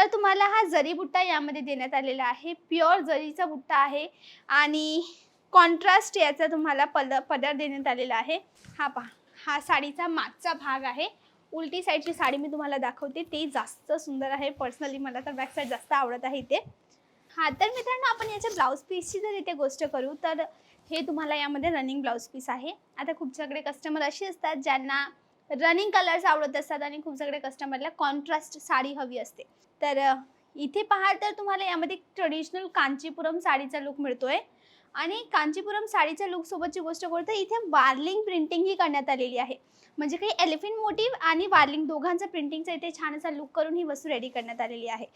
तर तुम्हाला हा जरी बुट्टा यामध्ये देण्यात आलेला आहे प्युअर जरीचा बुट्टा आहे आणि कॉन्ट्रास्ट याचा तुम्हाला पद पदर देण्यात आलेला आहे. हा पहा हा साडीचा मागचा भाग आहे. उलटी साईडची साडी मी तुम्हाला दाखवते ते जास्त सुंदर आहे. पर्सनली मला तर बॅक साईड जास्त आवडत आहे इथे. हा तर मित्रांनो आपण याच्या ब्लाऊज पीसची जर इथे गोष्ट करू तर हे तुम्हाला यामध्ये रनिंग ब्लाऊज पीस आहे. आता खूपच्याकडे कस्टमर असे असतात ज्यांना रनिंग कलर्स आवडत असतात आणि खूप सगळे कस्टमरला कॉन्ट्रास्ट साडी हवी असते. तर इथे पाहाल तर तुम्हाला यामध्ये ट्रेडिशनल कांचीपुरम साडीचा लुक मिळतोय. आणि कांचीपुरम साडीच्या लुकसोबतची गोष्ट करतो इथे वार्लिंग प्रिंटिंग ही करण्यात आलेली आहे. म्हणजे काही एलिफिन मोटिव्ह आणि वार्लिंग दोघांचं प्रिंटिंगचा इथे छान असा लुक करून ही वस्तू रेडी करण्यात आलेली आहे.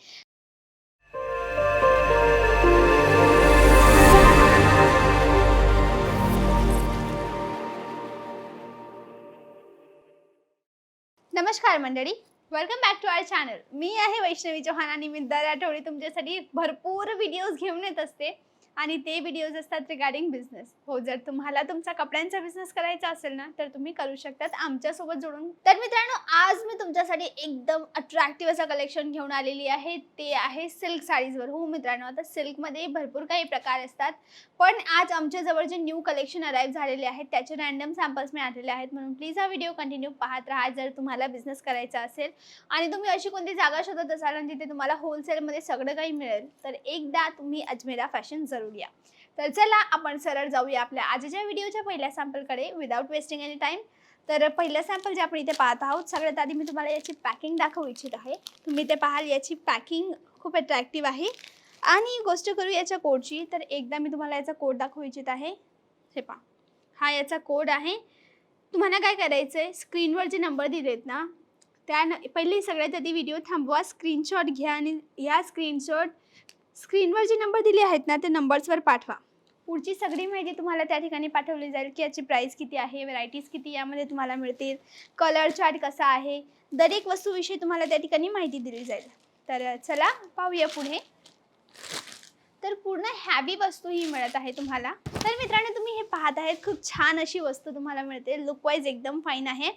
नमस्कार मंडळी. Welcome back to our channel मी आहे वैष्णवी चौहान आणि मी दर आठवडी तुमच्यासाठी भरपूर व्हिडिओज घेऊन येत असते. आणि ते व्हिडिओज असतात रिगार्डिंग बिझनेस हो जर तुम्हाला तुमचा कपड्यांचा बिझनेस करायचा असेल ना तर तुम्ही करू शकतात आमच्यासोबत जोडून तर मित्रांनो आज मी तुमच्यासाठी एकदम अट्रॅक्टिव्ह असं कलेक्शन घेऊन आलेली आहे. ते आहे सिल्क साडीजवर हो मित्रांनो आता सिल्कमध्ये भरपूर काही प्रकार असतात. पण आज आमच्याजवळ जे न्यू कलेक्शन अराईव्ह झालेले आहेत त्याचे रॅन्डम सॅम्पल्स मी आणलेले आहेत. म्हणून प्लीज हा व्हिडिओ कंटिन्यू पाहत राहा जर तुम्हाला बिझनेस करायचा असेल. आणि तुम्ही अशी कोणती जागा शोधत असाल आणि तुम्हाला होलसेलमध्ये सगळं काही मिळेल तर एकदा तुम्ही अजमेरा फॅशन जरूर करूया. तर चला आपण सरळ जाऊया आपल्या आजच्या व्हिडिओच्या पहिल्या सॅम्पलकडे विदाऊट वेस्टिंग एनी टाईम तर पहिलं सॅम्पल जे आपण इथे पाहत आहोत सगळ्यात आधी मी तुम्हाला याची पॅकिंग दाखवू इच्छित आहे. तुम्ही ते पाहाल याची पॅकिंग खूप अट्रॅक्टिव्ह आहे. आणि गोष्ट करू याच्या कोडची तर एकदा मी तुम्हाला याचा कोड दाखवू इच्छित आहे. हे पहा. हा याचा कोड आहे. तुम्हाला काय करायचं आहे स्क्रीनवर जे नंबर दिलेत ना त्या न पहिले सगळ्यात आधी व्हिडिओ थांबवा स्क्रीनशॉट घ्या आणि या स्क्रीनशॉट स्क्रीनवर जे नंबर दिले आहेत ना ते नंबर्सवर पाठवा. पुढची सगळी माहिती तुम्हाला त्या ठिकाणी पाठवली जाईल की याची प्राईस किती आहे व्हरायटीज किती यामध्ये तुम्हाला मिळतील कलर चार्ट कसा आहे दरेक वस्तूविषयी तुम्हाला त्या ठिकाणी माहिती दिली जाईल. तर चला पाहूया पुढे. तर पूर्ण हॅवी वस्तू ही मिळत आहे तुम्हाला. तर मित्रांनो तुम्ही हे पाहत आहेत खूप छान अशी वस्तू तुम्हाला मिळते. लुकवाईज एकदम फाईन आहे.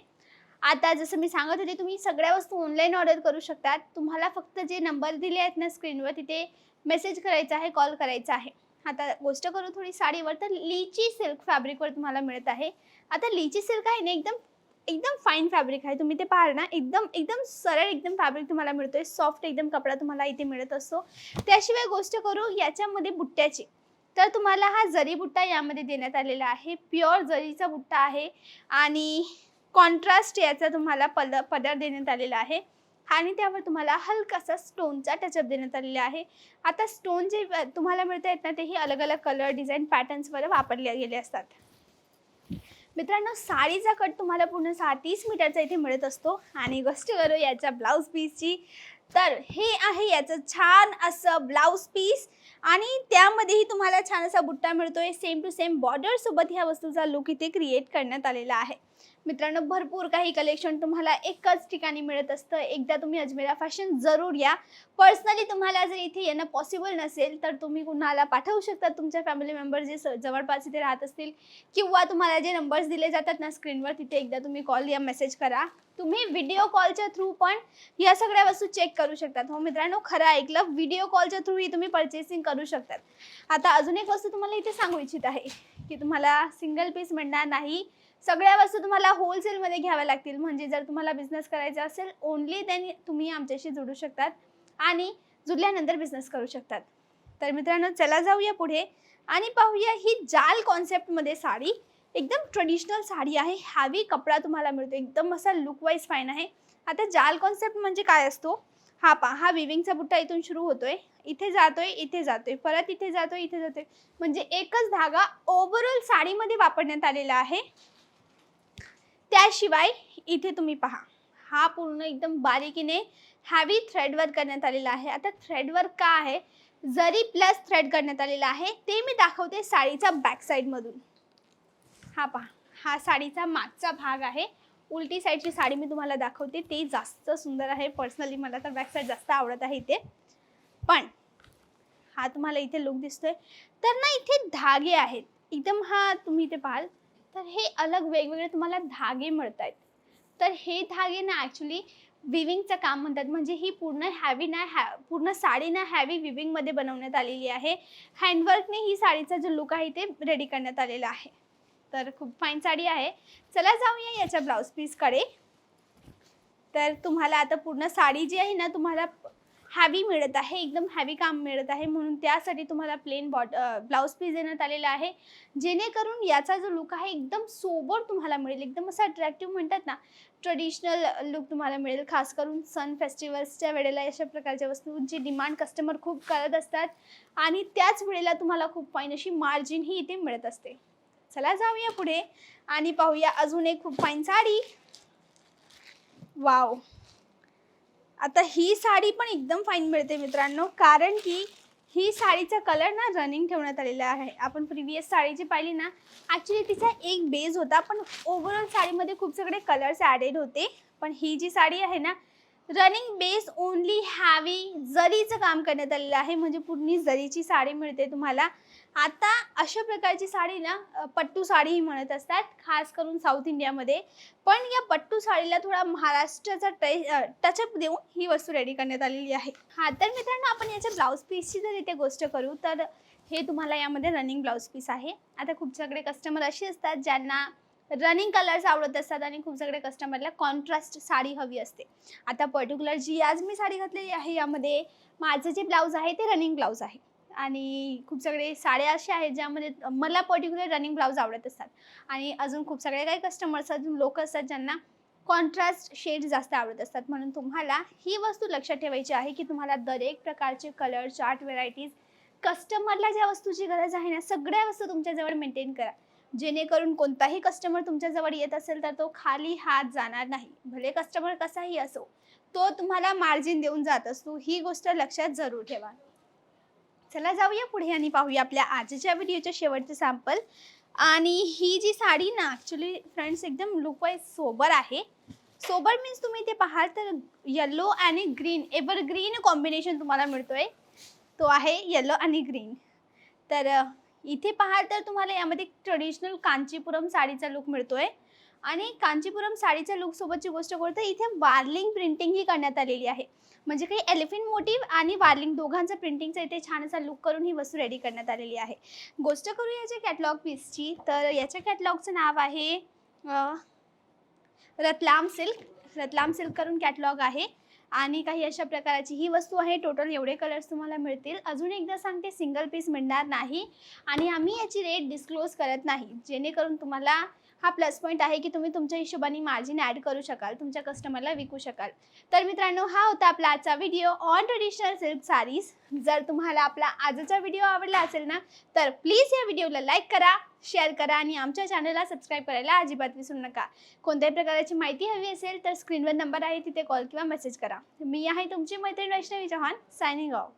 आता जसं मी सांगत होते तुम्ही सगळ्या वस्तू ऑनलाईन ऑर्डर करू शकतात. तुम्हाला फक्त जे नंबर दिले आहेत ना स्क्रीनवर तिथे मेसेज करायचा आहे कॉल करायचा आहे. आता गोष्ट करू थोडी साडीवर तर लीची सिल्क फॅब्रिकवर तुम्हाला मिळत आहे. आता लीची सिल्क आहे ना एकदम एकदम फाईन फॅब्रिक आहे. तुम्ही ते पाहाल ना एकदम एकदम सरळ एकदम फॅब्रिक तुम्हाला मिळतोय. सॉफ्ट एकदम कपडा तुम्हाला इथे मिळत असतो. त्याशिवाय गोष्ट करू याच्यामध्ये बुट्ट्याची. तर तुम्हाला हा जरी बुट्टा यामध्ये देण्यात आलेला आहे. प्युअर जरीचा बुट्टा आहे. आणि कॉन्ट्रास्ट याचा तुम्हाला पद पदर देण्यात आलेला आहे. आणि त्यावर तुम्हाला हलकासा स्टोनचा टचअप देण्यात आलेला आहे. आता स्टोन जे तुम्हाला मिळत आहेत ना तेही अलग अलग कलर डिझाईन पॅटर्न्सवर वापरले गेले असतात. मित्रांनो साडीचा कट तुम्हाला पूर्ण सहा तीस मीटरचा इथे मिळत असतो. आणि गोष्ट करू याच्या ब्लाऊज पीसची तर हे आहे याचं छान असं ब्लाऊज पीस आणि त्यामध्येही तुम्हाला छान असा बुट्टा मिळतोय. सेम टू सेम बॉर्डर सोबत ह्या वस्तूचा लुक इथे क्रिएट करण्यात आलेला आहे. मित्रांनो भरपूर काही कलेक्शन तुम्हाला एकच ठिकाणी मिळत असतं. एकदा तुम्ही अजमेरा फॅशन जरूर या. पर्सनली तुम्हाला जर इथे येणं पॉसिबल नसेल तर तुम्ही कुणाला पाठवू शकता? तुमच्या फॅमिली मेंबर जे स- जवळपास इथे राहत असतील किंवा तुम्हाला जे नंबर्स दिले जातात ना स्क्रीनवर तिथे एकदा तुम्ही कॉल या मेसेज करा. तुम्ही व्हिडिओ कॉलच्या थ्रू पण या सगळ्या वस्तू चेक करू शकतात. हो मित्रांनो खरं ऐकलं व्हिडिओ कॉलच्या थ्रूही तुम्ही परचेसिंग करू शकतात. आता अजून एक वस्तू तुम्हाला इथे सांगू इच्छित आहे की तुम्हाला सिंगल पीस मिळणार नाही. सगळ्या वस्तू तुम्हाला होलसेलमध्ये घ्याव्या लागतील. म्हणजे जर तुम्हाला बिझनेस करायचा असेल ओनली देन तुम्ही आमच्याशी जोडू शकतात आणि जुडल्यानंतर बिझनेस करू शकतात. तर मित्रांनो चला जाऊया पुढे आणि पाहूया ही जाल कॉन्सेप्टमध्ये साडी. एकदम ट्रेडिशनल साडी आहे. हॅवी कपडा तुम्हाला मिळतो. एकदम असा लुक वाईज फाईन आहे. आता जाल कॉन्सेप्ट म्हणजे काय असतो? हा पा हा विविंगचा बुट्टा इथून सुरू होतोय. इथे जातोय इथे जातोय. परत इथे जातोय इथे जातोय. म्हणजे एकच धागा ओव्हरऑल साडीमध्ये वापरण्यात आलेला आहे. त्याशिवाय इथे तुम्ही पहा. हा पूर्ण एकदम बारीकीने हॅवी थ्रेडवर्क करण्यात आलेला आहे. आता थ्रेडवर्क का आहे? जरी प्लस थ्रेड करण्यात आलेला आहे ते मी दाखवते साडीचा बॅक साईडमधून हा पहा. हा साडीचा मागचा भाग आहे. उलटी साईडची साडी मी तुम्हाला दाखवते. ते जास्त सुंदर आहे. पर्सनली मला तर बॅक साईड जास्त आवडत आहे इथे. पण हा तुम्हाला इथे लुक दिसतोय. तर ना इथे धागे आहेत. एकदम हा तुम्ही इथे पाहाल. तर हे अलग वेगवेगळे तुम्हाला धागे मिळत आहेत तर हे धागे ना ॲक्च्युली विविंगचं काम म्हणतात. म्हणजे ही पूर्ण हॅवी ना हॅ पूर्ण साडी ना हॅवी विविंगमध्ये बनवण्यात आलेली आहे. हँडवर्कने ही साडीचा जो लुक आहे ते रेडी करण्यात आलेला आहे. तर खूप फाईन साडी आहे. चला जाऊया याच्या ब्लाऊज पीसकडे तर तुम्हाला आता पूर्ण साडी जी आहे ना तुम्हाला हॅवी मिळत आहे एकदम हॅवी काम मिळत आहे म्हणून त्यासाठी तुम्हाला प्लेन बॉट ब्लाऊज पीस देण्यात आलेला आहे. जेणेकरून याचा जो लुक आहे एकदम सोबर तुम्हाला मिळेल एकदम असं अट्रॅक्टिव्ह म्हणतात ना ट्रेडिशनल लुक तुम्हाला मिळेल. खास करून सन फेस्टिवल्सच्या वेळेला अशा प्रकारच्या वस्तूंची डिमांड कस्टमर खूप करत असतात आणि त्याच वेळेला तुम्हाला खूप फाईन अशी मार्जिन ही इथे मिळत असते. चला जाऊया पुढे आणि पाहूया अजून एक खूप फाईन साडी. वाव आता ही साडी पण एकदम फाईन मिळते मित्रांनो. कारण की ही साडीचा कलर ना रनिंग ठेवण्यात आलेला आहे. आपण प्रिव्हियस साडी जी पाहिली ना ॲक्च्युली तिचा एक बेस होता पण ओव्हरऑल साडीमध्ये खूप सगळे कलर्स ॲडेड होते. पण ही जी साडी आहे ना रनिंग बेस ओनली हॅवी जरीचं काम करण्यात आलेलं आहे म्हणजे पूर्ण जरीची साडी मिळते तुम्हाला. आता अशा प्रकारची साडी ना पट्टू साडी म्हणत असतात खास करून साऊथ इंडियामध्ये. पण या पट्टू साडीला थोडा महाराष्ट्राचा टचअप देऊन ही वस्तू रेडी करण्यात आलेली आहे. हा तर मित्रांनो आपण याच्या ब्लाऊज पीसची जर इथे गोष्ट करू तर हे तुम्हाला यामध्ये रनिंग ब्लाऊज पीस आहे. आता खूप सगळे कस्टमर असे असतात ज्यांना रनिंग कलर्स आवडत असतात आणि खूप सगळे कस्टमरला कॉन्ट्रास्ट साडी हवी असते. आता पर्टिक्युलर जी आज मी साडी घातलेली आहे यामध्ये माझं जे ब्लाऊज आहे ते रनिंग ब्लाऊज आहे. आणि खूप सगळे साड्या अशा आहेत ज्यामध्ये मला पर्टिक्युलर रनिंग ब्लाऊज आवडत असतात. आणि अजून खूप सगळे काही कस्टमर्स असतात लोक असतात ज्यांना कॉन्ट्रास्ट शेड जास्त आवडत असतात. म्हणून तुम्हाला ही वस्तू लक्षात ठेवायची आहे की तुम्हाला दरेक प्रकारचे कलर चार्ट व्हेरायटीज कस्टमरला ज्या वस्तूची गरज आहे ना सगळ्या वस्तू तुमच्याजवळ मेंटेन करा. जेणेकरून कोणताही कस्टमर तुमच्याजवळ येत असेल तर तो खाली हात जाणार नाही. भले कस्टमर कसाही असो तो तुम्हाला मार्जिन देऊन जात असतो. ही गोष्ट लक्षात जरूर ठेवा. चला जाऊया पुढे आणि पाहूया आपल्या आजच्या व्हिडिओच्या शेवटचं सॅम्पल आणि ही जी साडी ना ॲक्च्युली फ्रेंड्स एकदम लुक वाईज सोबर आहे. सोबर मीन्स तुम्ही ते पाहाल तर येल्लो आणि ग्रीन एव्हर ग्रीन कॉम्बिनेशन तुम्हाला मिळतोय. तो आहे येल्लो आणि ग्रीन तर इथे पाहाल तर तुम्हाला यामध्ये ट्रेडिशनल कांचीपुरम साडीचा लुक मिळतोय. आणि कांचीपुरम साडीच्या लुक सोबतची गोष्ट करतो इथे वार्लिंग प्रिंटिंग ही करण्यात आलेली आहे. म्हणजे काही एलिफिन मोटिव्ह आणि वार्लिंग दोघांचं प्रिंटिंगचा इथे छान असा लुक करून ही वस्तू रेडी करण्यात आलेली आहे. गोष्ट करू याच्या कॅटलॉग पीसची तर याच्या कॅटलॉगचं नाव आहे रतलाम सिल्क रतलाम सिल्क करून कॅटलॉग आहे. आणि काही अशा प्रकाराची ही वस्तू आहे. टोटल एवढे कलर्स तुम्हाला मिळतील. अजून एकदा सांगते सिंगल पीस मिळणार नाही. आणि आम्ही याची रेट डिस्क्लोज करत नाही. जेणेकरून तुम्हाला हा प्लस पॉईंट आहे की तुम्ही तुमच्या हिशोबाने मार्जिन ॲड करू शकाल तुमच्या कस्टमरला विकू शकाल. तर मित्रांनो हा होता आपला आजचा video on traditional silk saris जर तुम्हाला आपला आजचा व्हिडिओ आवडला असेल ना तर प्लीज या व्हिडिओला लाईक करा शेअर करा आणि आमच्या चॅनलला सबस्क्राईब करायला अजिबात विसरू नका. कोणत्याही प्रकाराची माहिती हवी असेल तर स्क्रीनवर नंबर आहे तिथे कॉल किंवा मेसेज करा. मी आहे तुमची मैत्रीण वैष्णवी चव्हाण सायनिंग ऑफ